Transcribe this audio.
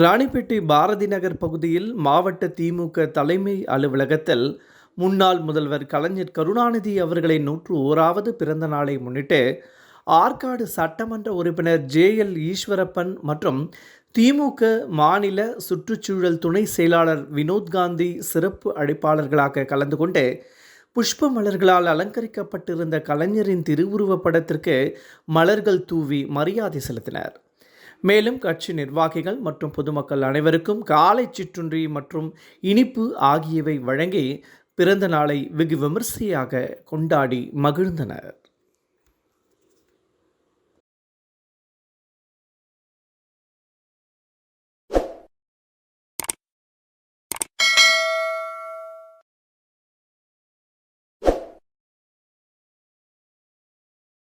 ராணிப்பேட்டை பாரதி நகர் பகுதியில் மாவட்ட திமுக தலைமை அலுவலகத்தில் முன்னாள் முதல்வர் கலைஞர் கருணாநிதி அவர்களின் நூற்று ஓராவது பிறந்த நாளை முன்னிட்டு ஆற்காடு சட்டமன்ற உறுப்பினர் ஜே எல் ஈஸ்வரப்பன் மற்றும் திமுக மாநில சுற்றுச்சூழல் துணை செயலாளர் வினோத் காந்தி சிறப்பு அழைப்பாளர்களாக கலந்து கொண்டு புஷ்ப மலர்களால் அலங்கரிக்கப்பட்டிருந்த கலைஞரின் திருவுருவப் படத்திற்கு மலர்கள் தூவி மரியாதை செலுத்தினர். மேலும் கட்சி நிர்வாகிகள் மற்றும் பொதுமக்கள் அனைவருக்கும் காலை சிற்றுண்டி மற்றும் இனிப்பு ஆகியவை வழங்கி பிறந்த நாளை வெகு விமர்சையாக கொண்டாடி மகிழ்ந்தனர்.